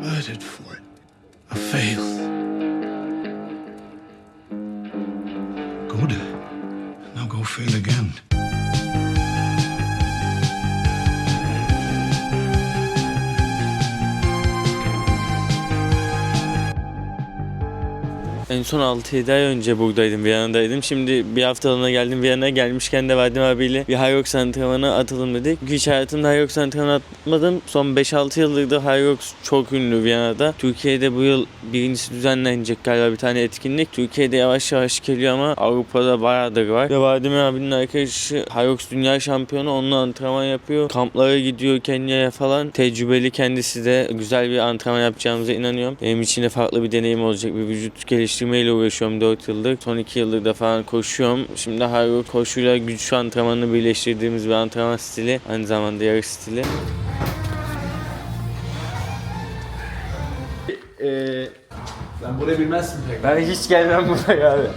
murdered for it. I failed. En son 6-7 ay önce buradaydım, Viyana'daydım. Şimdi bir haftalığına geldim Viyana'ya. Gelmişken de Vadim abiyle bir Hyrox antrenmanı atalım dedik. Hiç hayatımda Hyrox antrenmanı atmadım. Son 5-6 yıldır da Hyrox çok ünlü Viyana'da. Türkiye'de bu yıl birincisi düzenlenecek galiba bir tane etkinlik. Türkiye'de yavaş yavaş geliyor ama Avrupa'da bayağıdır var. Ve Vadim abinin arkadaşı Hyrox dünya şampiyonu onunla antrenman yapıyor. Kamplara gidiyor Kenya'ya falan. Tecrübeli kendisi de güzel bir antrenman yapacağımıza inanıyorum. Benim için de farklı bir deneyim olacak. Bir vücut geliştirmeyle uğraşıyorum 4 yıldır. Son 2 yıldır da falan koşuyorum. Şimdi Hyrox koşuyla güç antrenmanını birleştirdiğimiz bir antrenman stili. Aynı zamanda yarış stili. Ee, sen burayı bilmezsin pek. Ben hiç gelmem buraya abi.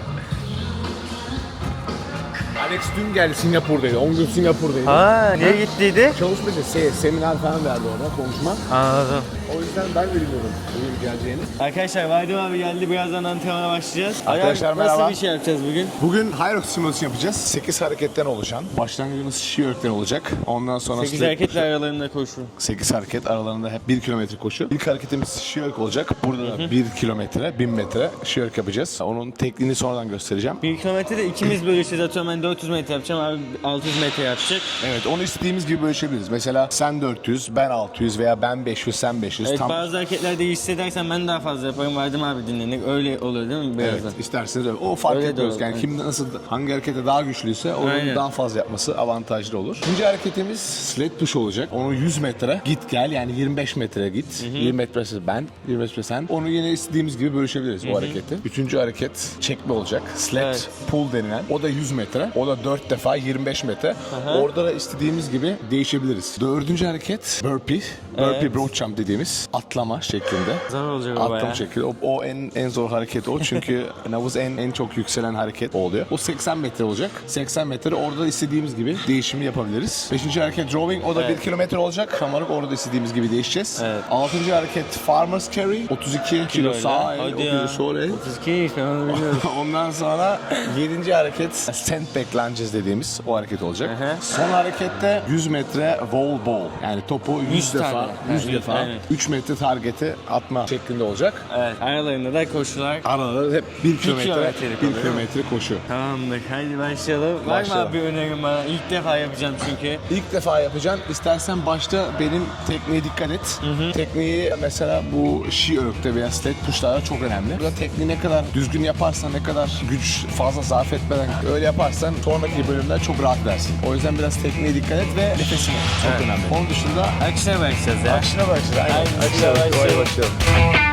Alex dün geldi Singapur'daydı. 10 gün Singapur'daydı. Ha, niye gittiydi? Çalışmaydı. Se- seminer falan verdi orada konuşma. Anladım. O yüzden ben de bilmiyordum bugün geleceğini. Arkadaşlar Vadim abi geldi. Birazdan antrenmana başlayacağız. Arkadaşlar, Nasıl merhaba. bir şey yapacağız bugün? Bugün Hyrox simülasyon yapacağız. 8 hareketten oluşan. Başlangıcımız şi örgüden olacak. Ondan sonra 8 step- hareketle aralarında koşu. 8 hareket aralarında hep 1 kilometre koşu. İlk hareketimiz şi örgü olacak. Burada da 1 kilometre, 1000 metre şi örgü yapacağız. Onun tekniğini sonradan göstereceğim. 1 kilometre ikimiz bölüşeceğiz. Atıyorum ben 400 metre yapacağım. Abi 600 metre yapacak. Evet onu istediğimiz gibi bölüşebiliriz. Mesela sen 400, ben 600 veya ben 500, sen 500. Evet, Tam bazı hareketlerde iyi hissedersen ben daha fazla yaparım. Vadim abi dinlenir. Öyle oluyor değil mi birazdan? Evet isterseniz öyle. O fark Öyle etmiyoruz. Yani evet. kim nasıl hangi harekete daha güçlüyse onun Aynen. daha fazla yapması avantajlı olur. İkinci hareketimiz sled push olacak. Onu 100 metre git gel yani 25 metre git. 20 metresi ben, 20 metre sen. Onu yine istediğimiz gibi bölüşebiliriz bu hareketi. Üçüncü hareket çekme olacak. Sled Evet. pull denilen. O da 100 metre. O da 4 defa 25 metre. Orada da istediğimiz gibi değişebiliriz. Dördüncü hareket burpee. Burpee Evet. broad jump dediğimiz atlama şeklinde. Zor olacak o Atlama bayağı. şekli. O, o en en zor hareket o çünkü navız en en çok yükselen hareket o oluyor. O 80 metre olacak. 80 metre orada istediğimiz gibi değişimi yapabiliriz. Beşinci hareket drawing o da Evet. 1 kilometre olacak. Tam olarak orada istediğimiz gibi değişeceğiz. Evet. Altıncı hareket farmer's carry 32 kilo Kiloyla. sağ el, Hadi 30 ya. sol el. 32 ben onu biliyorum. Ondan sonra 7. hareket sandbag lunges dediğimiz o hareket olacak. Hı hı. Son harekette 100 metre wall ball. Yani topu 100, 100 defa tane. 100 Evet, defa aynen. 3 metre targete atma şeklinde olacak. evet. Aralarında da koşular. Aralarda hep 1 kilometre, kilometrelik 1 oluyor, kilometre koşu. Tamamdır. Haydi başlayalım. Var mı Başlayalım. abi bir önerin bana? İlk defa yapacağım çünkü. İlk defa yapacaksın. İstersen başta benim tekniğe dikkat et. Tekniği mesela bu şi örgüte veya sled pushlarda çok önemli. Burada tekniği ne kadar düzgün yaparsan, ne kadar güç fazla zarf etmeden öyle yaparsan sonraki bölümler çok rahat edersin. O yüzden biraz tekniğe dikkat et ve nefesine. Çok Evet. önemli. Onun dışında Akışa başlayacağız ya. akışına başlayalım. Aynen. Başlayalım. başlayalım. Can't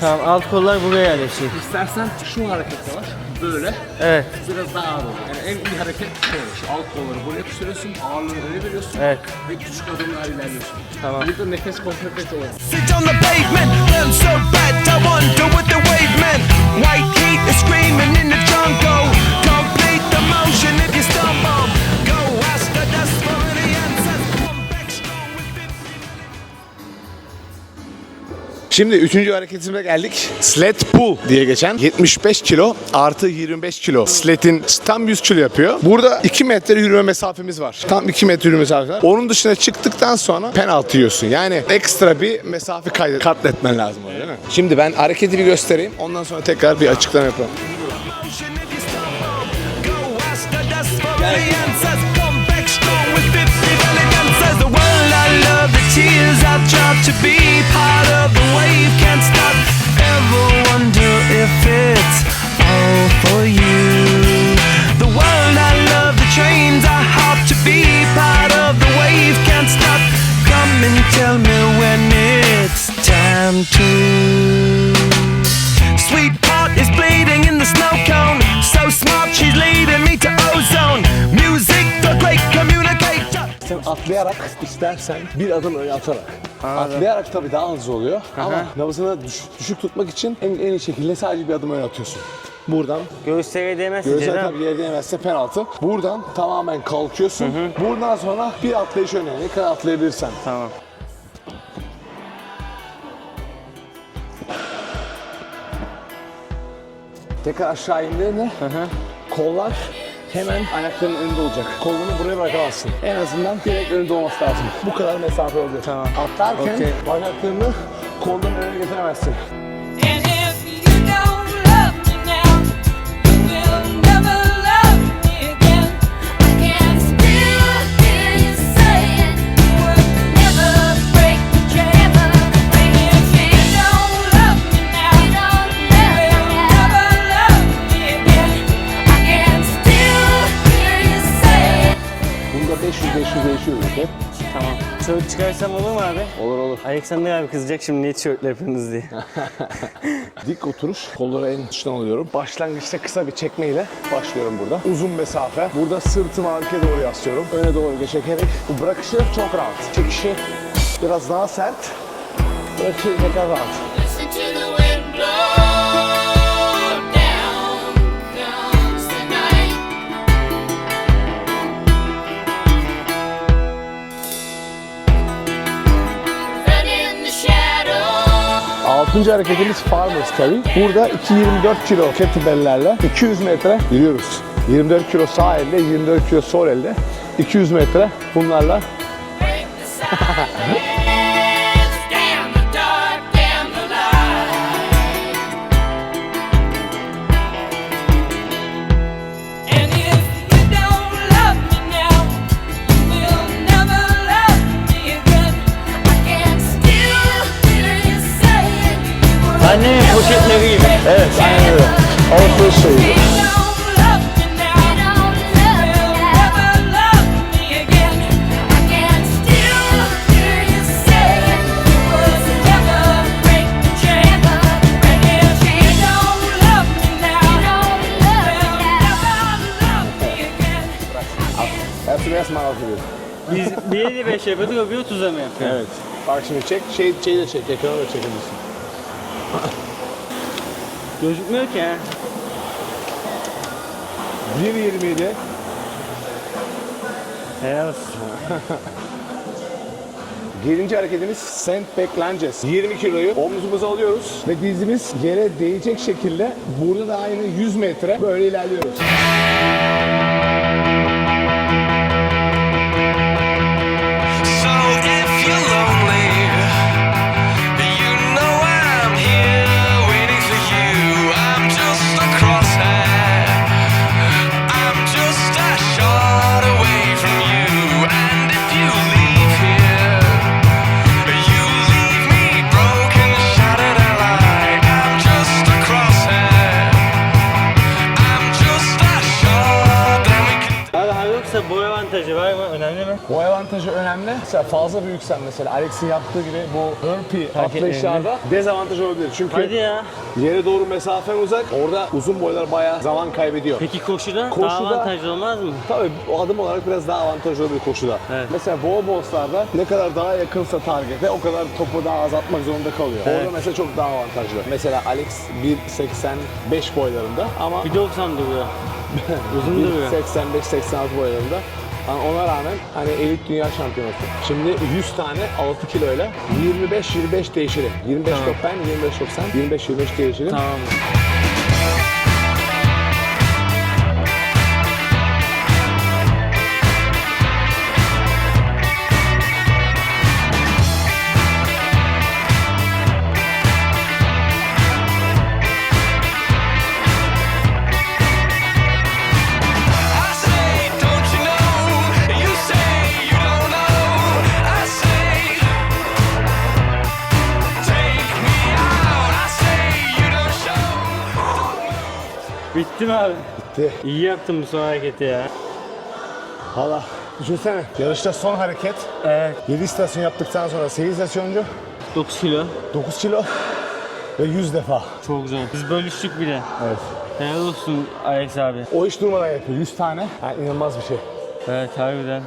Tamam alt kollar buraya yerleşecek. İstersen şu harekette var. Böyle. Evet. Biraz daha ağır olur. Yani en iyi hareket şöyle. Şu alt kolları buraya yapıştırıyorsun. Ağırlığı öyle veriyorsun. Evet. Ve küçük adımlar ilerliyorsun. Tamam. Burada nefes kontrol etmek olur. Sit on the pavement, burn so bad. I wonder Şimdi üçüncü hareketimize geldik. Sled pull diye geçen 75 kilo artı 25 kilo. Sled'in tam 100 kilo yapıyor. Burada 2 metre yürüme mesafemiz var. Tam 2 metre yürüme mesafemiz var. Onun dışına çıktıktan sonra penaltı yiyorsun. Yani ekstra bir mesafe kaydet katletmen lazım orada, değil mi? Şimdi ben hareketi bir göstereyim. Ondan sonra tekrar bir açıklama yapalım. if atlayarak istersen bir adım öne atarak. Atlayarak tabii daha hızlı oluyor ama nabzını düş- düşük tutmak için en, en iyi şekilde sadece bir adım öne atıyorsun. Buradan Göğüslere değmezse Gözler ceza. tabii yere değmezse penaltı. Buradan tamamen kalkıyorsun. Buradan sonra bir atlayış öne. Ne kadar atlayabilirsen. Tamam. Tekrar aşağı indiğinde kollar hemen ayaklarının önünde olacak. Kolunu buraya bırakamazsın. En azından direkt önünde olması lazım. Bu kadar mesafe olacak. Tamam. Atlarken Okey. bacaklarını kolların önüne getiremezsin. Tişört çıkarsam olur mu abi? Olur olur. Alexander abi kızacak şimdi niye tişörtle yapıyorsunuz diye. Dik oturuş. Kolları en dıştan alıyorum. Başlangıçta kısa bir çekmeyle başlıyorum burada. Uzun mesafe. Burada sırtımı arkaya doğru yaslıyorum. Öne doğru çekerek. Bu bırakışı çok rahat. Çekişi biraz daha sert. Bırakışı tekrar rahat. Altıncı hareketimiz Farmer's Carry. Burada 224 kilo kettlebell'lerle 200 metre yürüyoruz. 24 kilo sağ elde, 24 kilo sol elde. 200 metre bunlarla Biz bir 55 yapıyorduk, bir 30'a mı yapıyor? Evet. Bak şimdi çek, şey, şeyi de çek, ekranı da çekebilirsin. Gözükmüyor ki ha. 1.27 Helal olsun. Gelinci hareketimiz sandbag lunges. 20 kiloyu omzumuza alıyoruz ve dizimiz yere değecek şekilde burada da aynı 100 metre böyle ilerliyoruz. Önemli mi? Bu avantajı önemli. Mesela fazla büyüksen mesela Alex'in yaptığı gibi bu burpee atlayışlarda dezavantaj olabilir. Çünkü Hadi ya. yere doğru mesafen uzak. Orada uzun boylar bayağı zaman kaybediyor. Peki koşuda, daha Koşuda- avantajlı olmaz mı? Tabii o adım olarak biraz daha avantajlı olabilir koşuda. Evet. Mesela wall balls'larda ne kadar daha yakınsa target'e o kadar topu daha az atmak zorunda kalıyor. Orada mesela çok daha avantajlı. Mesela Alex 1.85 boylarında ama Bir 90 duruyor. Uzun duruyor. 85-86 boylarında. Ama ona rağmen hani elit dünya şampiyonası. Şimdi 100 tane 6 kiloyla 25-25 değişirim. 25 Tamam. top ben, 25 top sen. 25-25 değişirim. Tamam. Bitti mi abi? Bitti. İyi yaptın bu son hareketi ya. Hala düşünsene. Yarışta son hareket. Evet. 7 istasyon yaptıktan sonra 8 istasyoncu 9 kilo. 9 kilo ve 100 defa. Çok zor. Biz bölüştük bile. Evet. Helal olsun Alex abi. O iş durmadan yapıyor. 100 tane. Yani inanılmaz bir şey. Evet harbiden.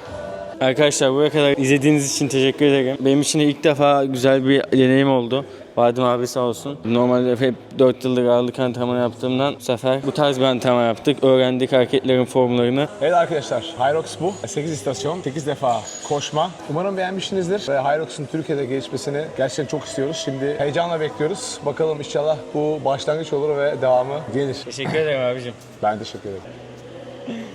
Arkadaşlar buraya kadar izlediğiniz için teşekkür ederim. Benim için de ilk defa güzel bir deneyim oldu. Vadim abi sağ olsun. Normalde hep 4 yıldır ağırlık antrenmanı yaptığımdan bu sefer bu tarz bir antrenman yaptık. Öğrendik hareketlerin formlarını. Evet arkadaşlar, Hyrox bu. 8 istasyon, 8 defa koşma. Umarım beğenmişsinizdir. Hyrox'un Türkiye'de gelişmesini gerçekten çok istiyoruz. Şimdi heyecanla bekliyoruz. Bakalım inşallah bu başlangıç olur ve devamı gelir. Teşekkür ederim abicim. Ben teşekkür ederim.